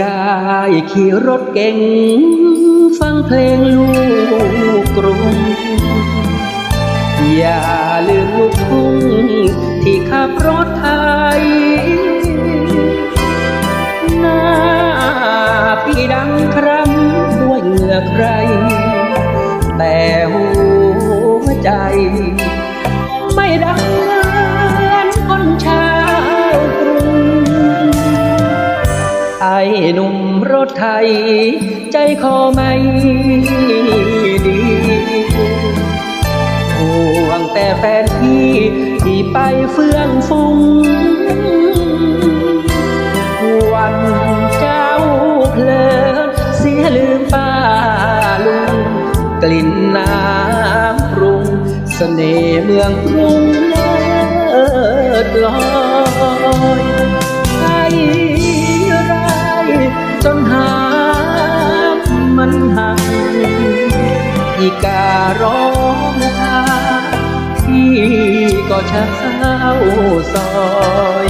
ได้ขี่รถเก่ง ฟังเพลงลูกกรุง อย่าลืมลูกทุ่งที่ขับรถไทยหน้าพี่ดังครำด้วยเหงื่อใคร แต่หัวใจ ไม่ดัง ไอ้หนุ่มรถไทย ใจคอไม่ดีห่วงแต่แฟนพี่ที่ไปเฟื่องฟุ้งวันเจ้าเพลินเสียลืมป้าลุงกลิ่นน้ำปรุงเสน่ห์เมืองกรุงเลิศลอย ชักเศร้าซอย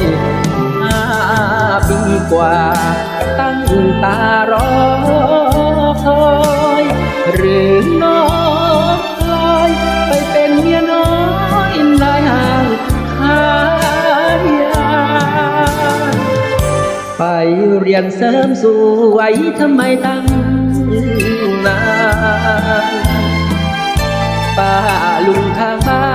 ห้าปีกว่า ตั้งตารอคอย หรือน้องลอยไปเป็นเมียน้อยนายห่างขายยาไปเรียนเสริมสวยทำไมตั้งนานป้าลุงทางบ้าน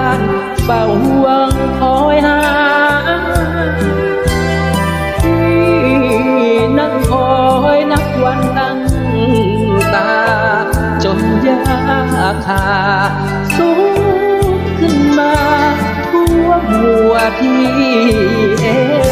คา สูงขึ้นมาทั่วหัวพี่เอง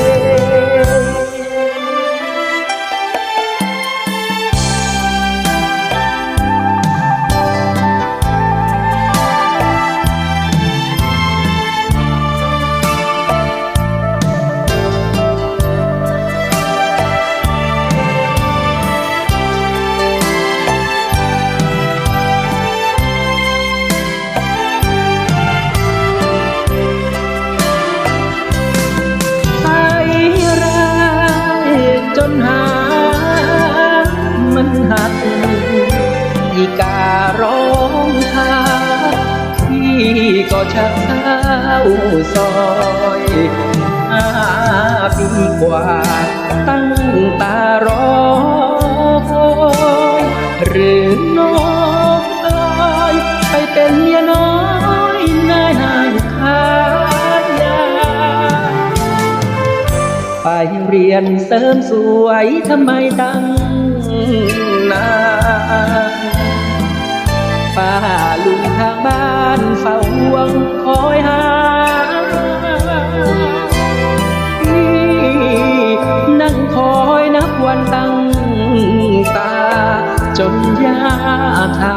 อีการ้องทาพี่ก็ชักเศร้าซอยห้าปีกว่าตั้งตารอคอยหรือน้องลอยไปเป็นเมียน้อยนายห่างขายยาไปเรียนเสริมสวยทำไมตั้ง นานป้าลุงทางบ้านเฝ้าห่วงคอยหานี่นั่งคอยนับวันตั้งตา จนยาคา